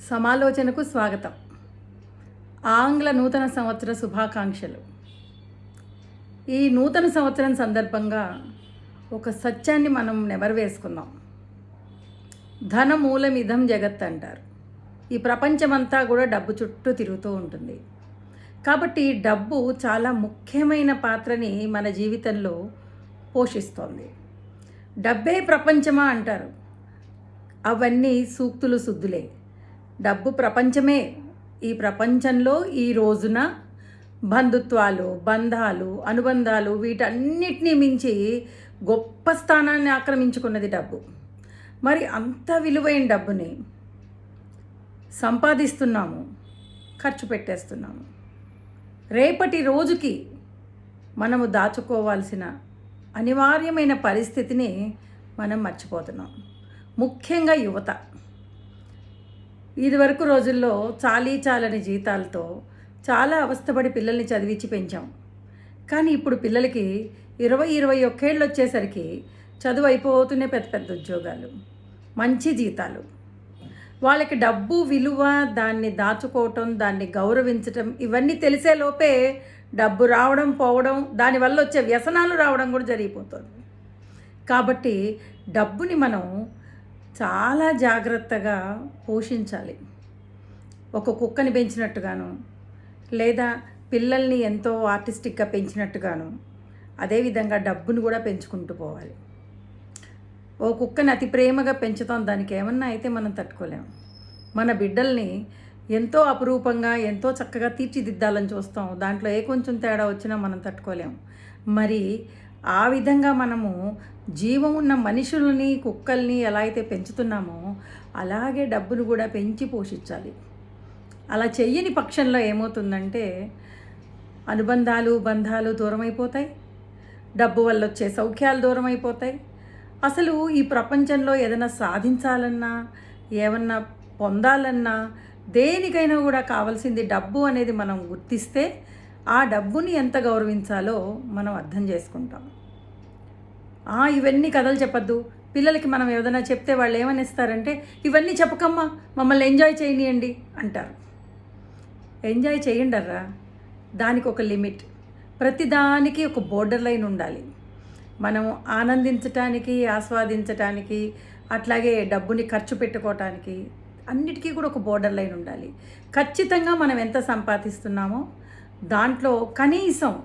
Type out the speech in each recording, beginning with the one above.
సమాలోచనకు స్వాగతం. ఆంగ్ల నూతన సంవత్సర శుభాకాంక్షలు. ఈ నూతన సంవత్సరం సందర్భంగా ఒక సత్యాన్ని మనం నెవరవేసుకుందాం ధన మూలమిధం జగత్ అంటారు. ఈ ప్రపంచమంతా కూడా డబ్బు చుట్టూ తిరుగుతూ ఉంటుంది. కాబట్టి డబ్బు చాలా ముఖ్యమైన పాత్రని మన జీవితంలో పోషిస్తోంది. డబ్బే ప్రపంచమా అంటారు. అవన్నీ సూక్తులు శుద్ధులే. డబ్బు ప్రపంచమే. ఈ ప్రపంచంలో ఈ రోజున బంధుత్వాలు బంధాలు అనుబంధాలు వీటన్నిటినీ మించి గొప్ప స్థానాన్ని ఆక్రమించుకున్నది డబ్బు. మరి అంత విలువైన డబ్బుని సంపాదిస్తున్నాము ఖర్చు పెట్టేస్తున్నాము. రేపటి రోజుకి మనము దాచుకోవాల్సిన అనివార్యమైన పరిస్థితిని మనం మర్చిపోతున్నాం. ముఖ్యంగా యువత. ఇదివరకు రోజుల్లో చాలీ చాలని జీతాలతో చాలా అవస్థపడి పిల్లల్ని చదివించి పెంచాం. కానీ ఇప్పుడు పిల్లలకి ఇరవై ఇరవై ఒక్కేళ్ళు వచ్చేసరికి చదువు అయిపోతూనే పెద్ద పెద్ద ఉద్యోగాలు మంచి జీతాలు. వాళ్ళకి డబ్బు విలువ దాన్ని దాచుకోవటం దాన్ని గౌరవించటం ఇవన్నీ తెలిసే లోపే డబ్బు రావడం పోవడం దానివల్ల వచ్చే వ్యసనాలు రావడం కూడా జరిగిపోతుంది. కాబట్టి డబ్బుని మనం చాలా జాగ్రత్తగా పోషించాలి. ఒక కుక్కని పెంచినట్టుగాను లేదా పిల్లల్ని ఎంతో ఆర్టిస్టిక్గా పెంచినట్టుగాను అదేవిధంగా డబ్బును కూడా పెంచుకుంటూ పోవాలి. ఓ కుక్కని అతి ప్రేమగా పెంచుతాం దానికి ఏమన్నా అయితే మనం తట్టుకోలేం. మన బిడ్డల్ని ఎంతో అపురూపంగా ఎంతో చక్కగా తీర్చిదిద్దాలని చూస్తాం. దాంట్లో ఏ కొంచెం తేడా వచ్చినా మనం తట్టుకోలేం. మరి ఆ విధంగా మనము జీవం ఉన్న మనుషులని కుక్కల్ని ఎలా అయితే పెంచుతున్నామో అలాగే డబ్బును కూడా పెంచి పోషించాలి. అలా చెయ్యని పక్షంలో ఏమవుతుందంటే అనుబంధాలు బంధాలు దూరమైపోతాయి. డబ్బు వల్ల వచ్చే సౌఖ్యాలు దూరం అయిపోతాయి అసలు ఈ ప్రపంచంలో ఏదైనా సాధించాలన్నా ఏమన్నా పొందాలన్నా దేనికైనా కూడా కావాల్సింది డబ్బు అనేది మనం గుర్తిస్తే ఆ డబ్బుని ఎంత గౌరవించాలో మనం అర్థం చేసుకుంటాం. ఇవన్నీ కథలు చెప్పద్దు. పిల్లలకి మనం ఏదైనా చెప్తే వాళ్ళు ఏమనిస్తారంటే ఇవన్నీ చెప్పకమ్మా మమ్మల్ని ఎంజాయ్ చేయనియండి అంటారు. ఎంజాయ్ చేయండర్రా? దానికి ఒక లిమిట్. ప్రతిదానికి ఒక బోర్డర్ లైన్ ఉండాలి. మనం ఆనందించటానికి ఆస్వాదించటానికి అట్లాగే డబ్బుని ఖర్చు పెట్టుకోవటానికి అన్నిటికీ కూడా ఒక బోర్డర్ లైన్ ఉండాలి. ఖచ్చితంగా మనం ఎంత సంపాదిస్తున్నామో దాంట్లో కనీసం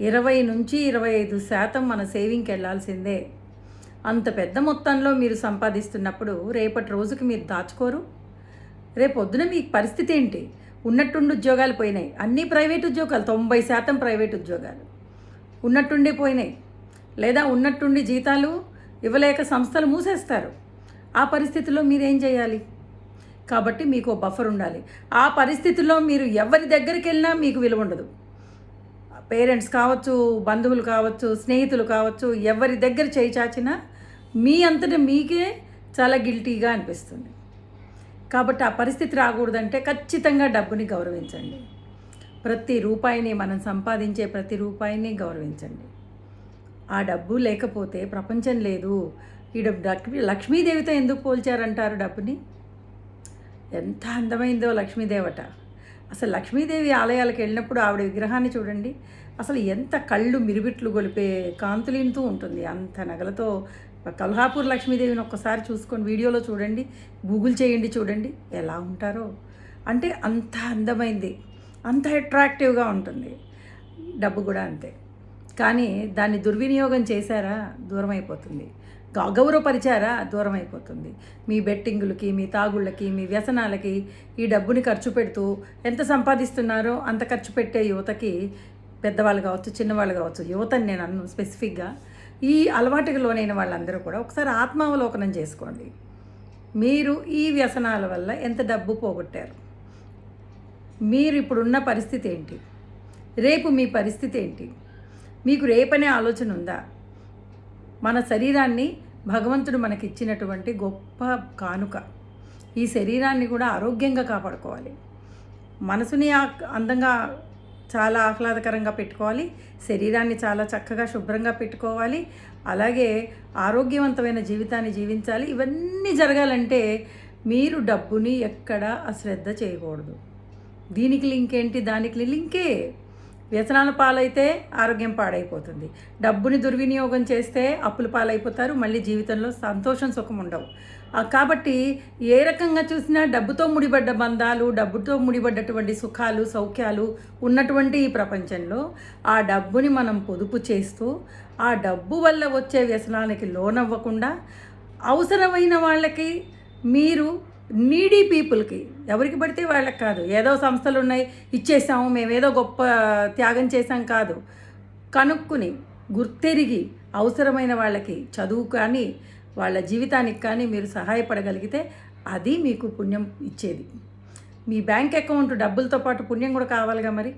ఇరవై నుంచి ఇరవై ఐదు శాతం మన సేవింగ్కి వెళ్ళాల్సిందే. అంత పెద్ద మొత్తంలో మీరు సంపాదిస్తున్నప్పుడు రేపటి రోజుకి మీరు దాచుకోరు. రేపు మీ పరిస్థితి ఏంటి? ఉన్నట్టుండి ఉద్యోగాలు పోయినాయి. అన్నీ ప్రైవేట్ ఉద్యోగాలు తొంభై శాతం ప్రైవేట్ ఉద్యోగాలు. ఉన్నట్టుండి పోయినాయి. లేదా ఉన్నట్టుండి జీతాలు ఇవ్వలేక సంస్థలు మూసేస్తారు. ఆ పరిస్థితిలో మీరేం చేయాలి? కాబట్టి మీకు బఫర్ ఉండాలి. ఆ పరిస్థితిలో మీరు ఎవరి దగ్గరికి వెళ్ళినా మీకు విలువ ఉండదు. పేరెంట్స్ కావచ్చు బంధువులు కావచ్చు స్నేహితులు కావచ్చు ఎవరి దగ్గర చేయి చాచినా మీ అంతటా మీకే చాలా గిల్టీగా అనిపిస్తుంది. కాబట్టి ఆ పరిస్థితి రాకూడదంటే ఖచ్చితంగా డబ్బుని గౌరవించండి. ప్రతి రూపాయిని మనం సంపాదించే ప్రతి రూపాయిని గౌరవించండి. ఆ డబ్బు లేకపోతే ప్రపంచం లేదు. ఈ డబ్బు లక్ష్మీదేవితో ఎందుకు పోల్చారంటారు డబ్బుని? ఎంత అందమైందో లక్ష్మీదేవట. అసలు లక్ష్మీదేవి ఆలయాలకు వెళ్ళినప్పుడు ఆవిడ విగ్రహాన్ని చూడండి. అసలు ఎంత కళ్ళు మిరిబిట్లు గొలిపే కాంతులింతూ ఉంటుంది. అంత నగలతో కల్హాపూర్ లక్ష్మీదేవిని ఒక్కసారి చూసుకొని వీడియోలో చూడండి. గూగుల్ చేయండి చూడండి. ఎలా ఉంటారో. అంటే అంత అందమైంది. అంత అట్రాక్టివ్గా ఉంటుంది. డబ్బు కూడా అంతే. కానీ దాన్ని దుర్వినియోగం చేశారా? దూరం అయిపోతుంది గౌరవపరిచారా దూరం అయిపోతుంది మీ బెట్టింగులకి మీ తాగుళ్ళకి మీ వ్యసనాలకి ఈ డబ్బుని ఖర్చు పెడుతూ ఎంత సంపాదిస్తున్నారో అంత ఖర్చు పెట్టే యువతకి పెద్దవాళ్ళు కావచ్చు చిన్నవాళ్ళు కావచ్చు యువతని నేను అన్ను స్పెసిఫిక్గా ఈ అలవాటుకు లోనైన వాళ్ళందరూ కూడా ఒకసారి ఆత్మావలోకనం చేసుకోండి. మీరు ఈ వ్యసనాల వల్ల ఎంత డబ్బు పోగొట్టారు? మీరు ఇప్పుడున్న పరిస్థితి ఏంటి? రేపు మీ పరిస్థితి ఏంటి? మీకు రేపనే ఆలోచన ఉందా? మన శరీరాన్ని భగవంతుడు మనకిచ్చినటువంటి గొప్ప కానుక. ఈ శరీరాన్ని కూడా ఆరోగ్యంగా కాపాడుకోవాలి. మనసుని ఆ- అందంగా చాలా ఆహ్లాదకరంగా పెట్టుకోవాలి. శరీరాన్ని చాలా చక్కగా శుభ్రంగా పెట్టుకోవాలి. అలాగే ఆరోగ్యవంతమైన జీవితాన్ని జీవించాలి. ఇవన్నీ జరగాలంటే మీరు డబ్బుని ఎక్కడ అశ్రద్ధ చేయకూడదు. దీనికి లింక్ ఏంటి దానికి లింకే వ్యసనాల పాలైతే ఆరోగ్యం పాడైపోతుంది. డబ్బుని దుర్వినియోగం చేస్తే అప్పుల పాలైపోతారు మళ్ళీ జీవితంలో సంతోషం సుఖం ఉండవు. కాబట్టి ఏ రకంగా చూసినా డబ్బుతో ముడిపడ్డ బంధాలు డబ్బుతో ముడిపడ్డటువంటి సుఖాలు సౌఖ్యాలు ఉన్నటువంటి ఈ ప్రపంచంలో ఆ డబ్బుని మనం పొదుపు చేస్తూ ఆ డబ్బు వల్ల వచ్చే వ్యసనాలకి లోనవ్వకుండా అవసరమైన వాళ్ళకి మీరు నీడీ పీపుల్కి ఎవరికి పడితే వాళ్ళకి కాదు. ఏదో సంస్థలు ఉన్నాయి ఇచ్చేసాము మేమేదో గొప్ప త్యాగం చేసాం కాదు. కనుక్కుని గుర్తెరిగి అవసరమైన వాళ్ళకి చదువు కానీ వాళ్ళ జీవితానికి కానీ మీరు సహాయపడగలిగితే అది మీకు పుణ్యం ఇచ్చేది. మీ బ్యాంక్ అకౌంట్ డబ్బులతో పాటు పుణ్యం కూడా కావాలిగా మరి.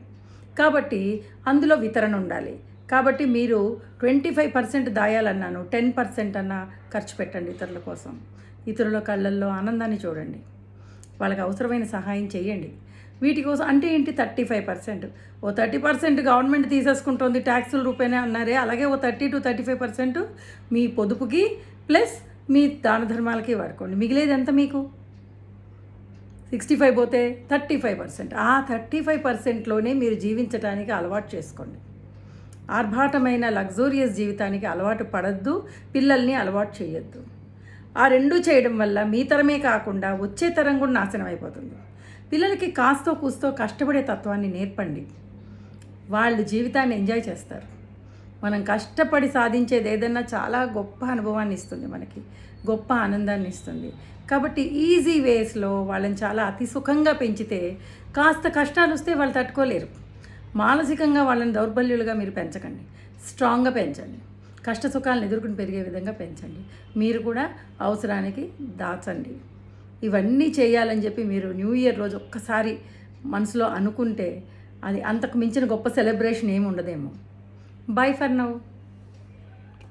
కాబట్టి అందులో వితరణ ఉండాలి. కాబట్టి మీరు ట్వంటీ ఫైవ్ పర్సెంట్ దాయాలన్నాను టెన్ పర్సెంట్ అన్న ఖర్చు పెట్టండి ఇతరుల కోసం. ఇతరుల కళ్ళల్లో ఆనందాన్ని చూడండి. వాళ్ళకి అవసరమైన సహాయం చేయండి. వీటి కోసం అంటే ఏంటి? Thirty five percent. ఓ థర్టీ పర్సెంట్ గవర్నమెంట్ తీసేసుకుంటుంది ట్యాక్సుల రూపాయనే అన్నారే. అలాగే ఓ thirty to thirty five percent మీ పొదుపుకి ప్లస్ మీ దాన ధర్మాలకి వాడుకోండి. మిగిలేది ఎంత మీకు? సిక్స్టీ ఫైవ్ పోతే థర్టీ ఫైవ్ పర్సెంట్. ఆ థర్టీ ఫైవ్ పర్సెంట్లోనే మీరు జీవించడానికి అలవాటు చేసుకోండి. ఆర్భాటమైన లగ్జూరియస్ జీవితానికి అలవాటు పడద్దు. పిల్లల్ని అలవాటు చేయొద్దు. ఆ రెండు చేయడం వల్ల మీ తరమే కాకుండా వచ్చే తరం కూడా నాశనం అయిపోతుంది. పిల్లలకి కాస్తో కూస్తో కష్టపడే తత్వాన్ని నేర్పండి. వాళ్ళు జీవితాన్ని ఎంజాయ్ చేస్తారు. మనం కష్టపడి సాధించేది ఏదైనా చాలా గొప్ప అనుభవాన్ని ఇస్తుంది మనకి గొప్ప ఆనందాన్ని ఇస్తుంది. కాబట్టి ఈజీ వేస్లో వాళ్ళని చాలా అతి సుఖంగా పెంచితే కాస్త కష్టాలు వస్తే వాళ్ళు తట్టుకోలేరు. మానసికంగా వాళ్ళని దౌర్బల్యులుగా మీరు పెంచకండి. స్ట్రాంగ్గా పెంచండి. కష్ట సుఖాలను ఎదుర్కొని పెరిగే విధంగా పెంచండి. మీరు కూడా అవసరానికి దాచండి. ఇవన్నీ చేయాలని చెప్పి మీరు న్యూ ఇయర్ రోజు ఒక్కసారి మనసులో అనుకుంటే అది అంతకు మించిన గొప్ప సెలబ్రేషన్ ఏమి ఉండదేమో. Bye for now.